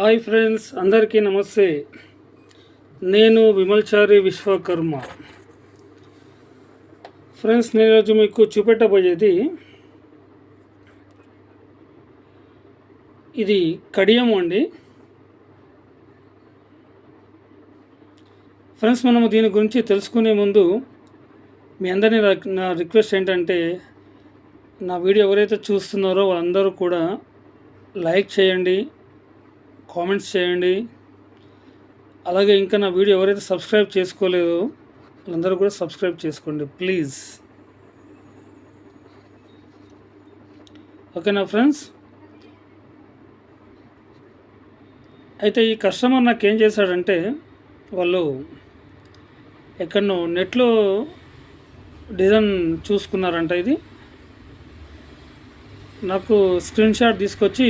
Hi friends అందరికీ నమస్తే. నేను విమల్చారి విశ్వకర్మ. ఫ్రెండ్స్ నేను ఈరోజు మీకు చూపెట్టబోయేది ఇది కడియం అండి. ఫ్రెండ్స్ మనము దీని గురించి తెలుసుకునే ముందు మీ అందరినీ నా రిక్వెస్ట్ ఏంటంటే నా వీడియో ఎవరైతే చూస్తున్నారో వాళ్ళందరూ కూడా లైక్ చేయండి. కామెంట్స్ చేయండి. అలాగే ఇంకా నా వీడియో ఎవరైతే సబ్స్క్రైబ్ చేసుకోలేదో వాళ్ళందరూ కూడా సబ్స్క్రైబ్ చేసుకోండి ప్లీజ్. ఓకేనా ఫ్రెండ్స్? అయితే ఈ కస్టమర్ నాకు ఏం చేశాడంటే వాళ్ళు ఎక్కడనో నెట్లో డిజైన్ చూసుకున్నారంట ఇది. నాకు స్క్రీన్ షాట్ తీసుకొచ్చి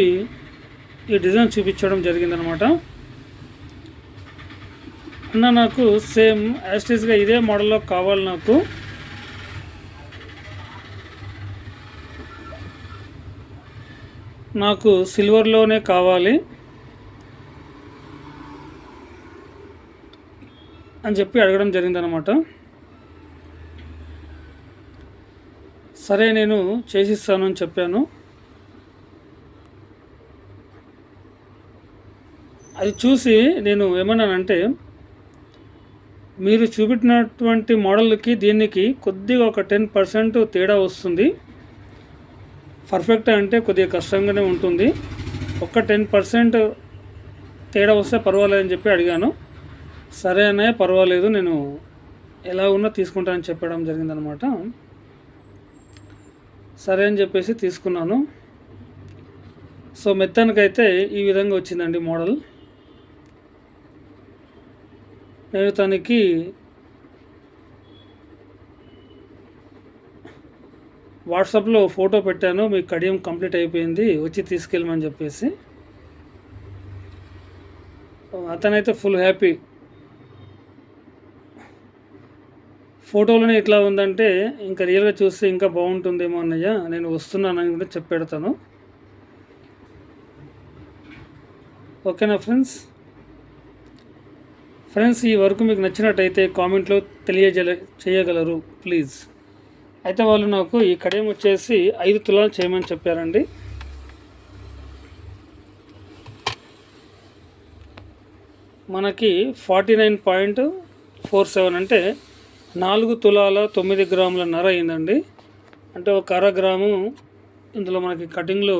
ఈ డిజైన్ చూపించడం జరిగిందనమాట. అన్న నాకు సేమ్ యాస్టీస్గా ఇదే మోడల్లో కావాలి నాకు. నాకు సిల్వర్లోనే కావాలి. అని చెప్పి అడగడం జరిగిందనమాట. సరే నేను చేసిస్తాను అని చెప్పాను. అది చూసి నేను ఏమన్నానంటే మీరు చూపెట్టినటువంటి మోడల్కి దీనికి కొద్దిగా ఒక టెన్ పర్సెంట్ తేడా వస్తుంది. పర్ఫెక్ట్ అంటే కొద్దిగా కష్టంగానే ఉంటుంది. ఒక టెన్ పర్సెంట్ తేడా వస్తే పర్వాలేదని చెప్పి అడిగాను. సరే అన్నయ్య పర్వాలేదు నేను ఎలా ఉన్నా తీసుకుంటానని చెప్పడం జరిగిందనమాట సరే అని చెప్పేసి తీసుకున్నాను. సో మెత్తానికైతే ఈ విధంగా వచ్చిందండి మోడల్. నేను తనకి వాట్సాప్లో ఫోటో పెట్టాను మీ కడియం కంప్లీట్ అయిపోయింది వచ్చి తీసుకెళ్ళమని చెప్పేసి. అతనైతే ఫుల్ హ్యాపీ. ఫోటోలోనే ఇట్లా ఉందంటే ఇంకా రియల్గా చూస్తే ఇంకా బాగుంటుందేమో అన్నయ్య నేను వస్తున్నానని కూడా చెప్పెడతాను ఓకేనా ఫ్రెండ్స్? ఫ్రెండ్స్ ఈ వర్క్ మీకు నచ్చినట్టయితే కామెంట్లో తెలియజేయ చేయగలరు ప్లీజ్. అయితే వాళ్ళు నాకు ఈ కడియం వచ్చేసి ఐదు తులాలు చేయమని చెప్పారండి. మనకి forty nine point four seven అంటే నాలుగు తులాల తొమ్మిది గ్రాముల నర అయిందండి. అంటే ఒక అర గ్రాము ఇందులో మనకి కటింగ్లో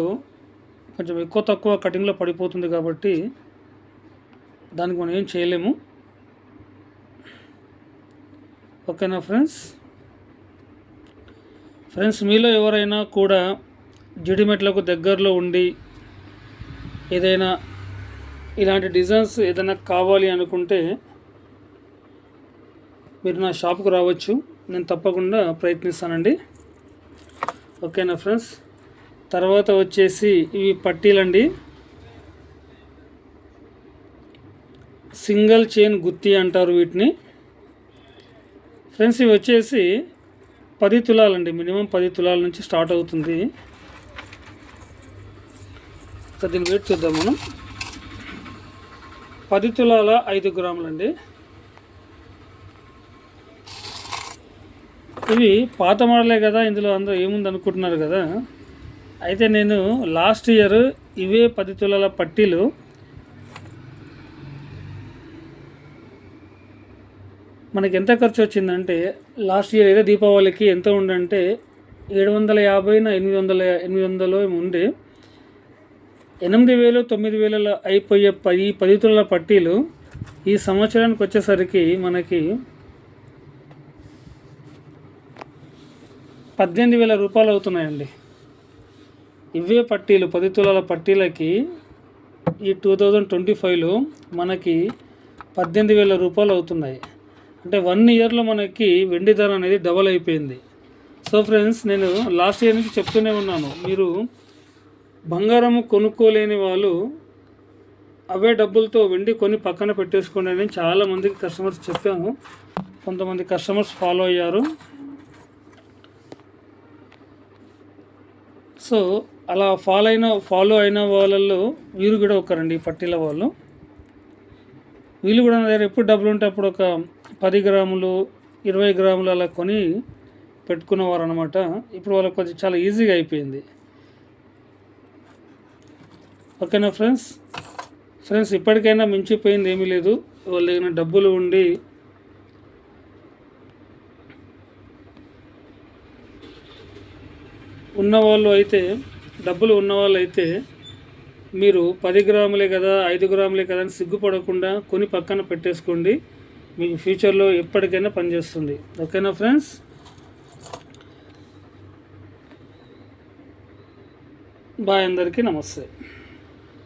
కొంచెం ఎక్కువ తక్కువ కటింగ్లో పడిపోతుంది కాబట్టి దానికి మనం ఏం చేయలేము. ఓకేనా ఫ్రెండ్స్? ఫ్రెండ్స్ మీలో ఎవరైనా కూడా జిడిమెట్లకు దగ్గరలో ఉండి ఏదైనా ఇలాంటి డిజైన్స్ ఏదైనా కావాలి అనుకుంటే మీరు నా షాప్కు రావచ్చు. నేను తప్పకుండా ప్రయత్నిస్తానండి. ఓకేనా ఫ్రెండ్స్? తర్వాత వచ్చేసి ఇవి పట్టీలండి. సింగిల్ చైన్ గుత్తి అంటారు వీటిని. ఫ్రెండ్స్ ఇవి వచ్చేసి పది తులాలండి. మినిమం పది తులాల నుంచి స్టార్ట్ అవుతుంది. సో దీని వెయిట్ చూద్దాం మనం. పది తులాల ఐదు గ్రాములండి. ఇవి పాత మోడలే కదా ఇందులో అందరూ ఏముంది అనుకుంటున్నారు కదా? అయితే నేను లాస్ట్ ఇయర్ ఇవే పది తులాల పట్టీలు మనకి ఎంత ఖర్చు వచ్చిందంటే లాస్ట్ ఇయర్ ఏదో దీపావళికి ఎంత ఉండంటే ఏడు వందల యాభైన ఎనిమిది వందల ఎనిమిది వందలు ఏమో ఉండే ఎనిమిది వేలు తొమ్మిది వేలలో అయిపోయే పది పది తులాల పట్టీలు ఈ సంవత్సరానికి వచ్చేసరికి మనకి పద్దెనిమిది వేల రూపాయలు అవుతున్నాయండి. ఇవే పట్టీలు పది తులాల పట్టీలకి ఈ టూ థౌజండ్ ట్వంటీ ఫైవ్లో మనకి పద్దెనిమిది వేల రూపాయలు అవుతున్నాయి. అంటే వన్ ఇయర్లో మనకి వెండి ధర అనేది డబల్ అయిపోయింది. సో ఫ్రెండ్స్ నేను లాస్ట్ ఇయర్ నుంచి చెప్తూనే ఉన్నాను. మీరు బంగారం కొనుక్కోలేని వాళ్ళు అవే డబ్బులతో వెండి కొని పక్కన పెట్టేసుకోండి అని చాలామందికి కస్టమర్స్ చెప్పాము. కొంతమంది కస్టమర్స్ ఫాలో అయ్యారు. సో అలా ఫాలో అయిన ఫాలో అయిన వాళ్ళల్లో వీరు కూడా ఒకరండి ఈ పట్టీల వాళ్ళు. వీళ్ళు కూడా నా దగ్గర ఎప్పుడు డబ్బులు ఉంటే అప్పుడు ఒక పది గ్రాములు ఇరవై గ్రాములు అలా కొని పెట్టుకునేవారు అనమాట ఇప్పుడు వాళ్ళకి కొంచెం చాలా ఈజీగా అయిపోయింది. ఓకేనా ఫ్రెండ్స్? ఫ్రెండ్స్ ఇప్పటికైనా మించిపోయింది ఏమీ లేదు. వాళ్ళ దగ్గర డబ్బులు ఉండి ఉన్నవాళ్ళు అయితే డబ్బులు ఉన్నవాళ్ళు అయితే మీరు పది గ్రాములే కదా ఐదు గ్రాములే కదా అని సిగ్గుపడకుండా కొని పక్కన పెట్టేసుకోండి. మీ ఫ్యూచర్లో ఎప్పటికైనా పనిచేస్తుంది ఓకేనా ఫ్రెండ్స్? బాయ్ అందరికీ నమస్తే.